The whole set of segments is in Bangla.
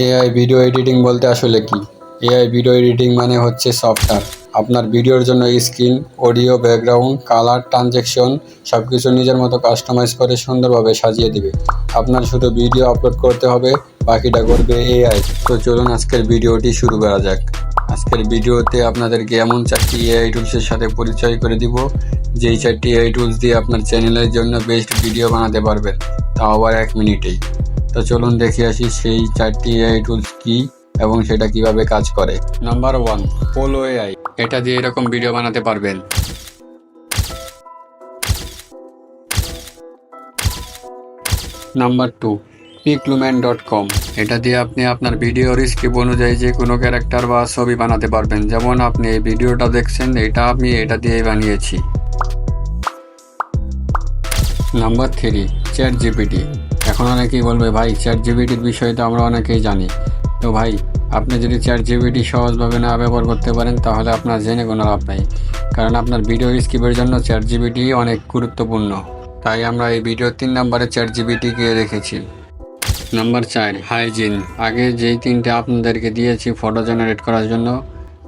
এআই ভিডিও এডিটিং বলতে আসলে কি? এআই ভিডিও এডিটিং মানে হচ্ছে সফটওয়্যার আপনার ভিডিওর জন্য screen audio background colour transaction সব কিছু নিজের মতো কাস্টমাইজ করে সুন্দরভাবে সাজিয়ে দিবে। আপনার শুধু ভিডিও আপলোড করতে হবে, বাকিটা করবে এআই তো চলুন আজকের ভিডিওটি শুরু করা যাক। আজকের ভিডিওতে আপনাদেরকে এমন চারটি এআই টুলসের সাথে পরিচয় করে দিব, যেই চারটি এআই টুলস দিয়ে আপনার চ্যানেলের জন্য বেস্ট ভিডিও বানাতে পারবেন। তাও আবার এক মিনিটেই। তো চলুন দেখে আসি সেই চারটি এআই টুলস কি এবং সেটা কীভাবে কাজ করে। নাম্বার ওয়ান পোলো এআই এটা দিয়ে এরকম ভিডিও বানাতে পারবেন। নাম্বার টু পিকলুম্যান ডট কম এটা দিয়ে আপনি আপনার ভিডিওর স্ক্রিপ্ট অনুযায়ী যে কোনো ক্যারেক্টার বা ছবি বানাতে পারবেন। যেমন আপনি এই ভিডিওটা দেখছেন, এটা আমি, এটা দিয়েই বানিয়েছি। নাম্বার থ্রি চ্যাট জিপিটি এখন অনেকেই বলবে, ভাই চ্যাট জিবিটির বিষয়ে তো আমরা অনেকেই জানি। তো ভাই, আপনি যদি চ্যাট জিবিটি সহজভাবে না ব্যবহার করতে পারেন, তাহলে আপনার জেনে কোনো লাভ নাই। কারণ আপনার ভিডিও স্কিপের জন্য চ্যাট জিবিটি অনেক গুরুত্বপূর্ণ। তাই আমরা এই ভিডিও তিন নম্বরে চ্যাট জিপিটিকে রেখেছি নাম্বার চার হাইজিন আগে যেই তিনটে আপনাদেরকে দিয়েছি ফটো জেনারেট করার জন্য,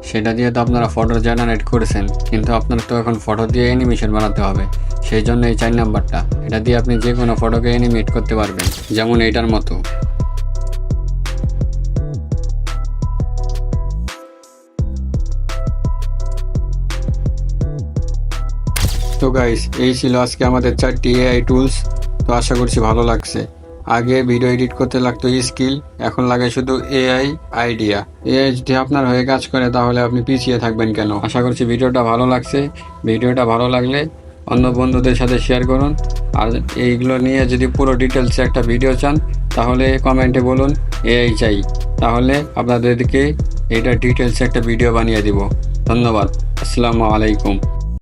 সেটা দিয়ে তো আপনারা ফটো জেনারেট করেছেন। কিন্তু আপনার তো এখন ফটো দিয়ে অ্যানিমেশন বানাতে হবে। সেই জন্য এই চার নাম্বারটা। এটা দিয়ে আপনি যে কোনো ফটোকে অ্যানিমেট করতে পারবেন, যেমন এইটার মতো। তো গাইস এই ছিল আজকে আমাদের চারটি এআই টুলস তো আশা করছি ভালো লাগছে। আগে ভিডিও এডিট করতে লাগতো স্কিল এখন লাগে শুধু এআই আইডিয়া এআই যদি আপনার হয়ে কাজ করে, তাহলে আপনি পিছিয়ে থাকবেন কেন? আশা করছি ভিডিওটা ভালো লাগছে। ভিডিওটা ভালো লাগলে অন্য বন্ধুদের সাথে শেয়ার করুন। আর এইগুলো নিয়ে যদি পুরো ডিটেলসে একটা ভিডিও চান, তাহলে কমেন্টে বলুন এআই চাই তাহলে আপনাদেরকে এটা ডিটেলসে একটা ভিডিও বানিয়ে দিব। ধন্যবাদ। আসসালামু আলাইকুম।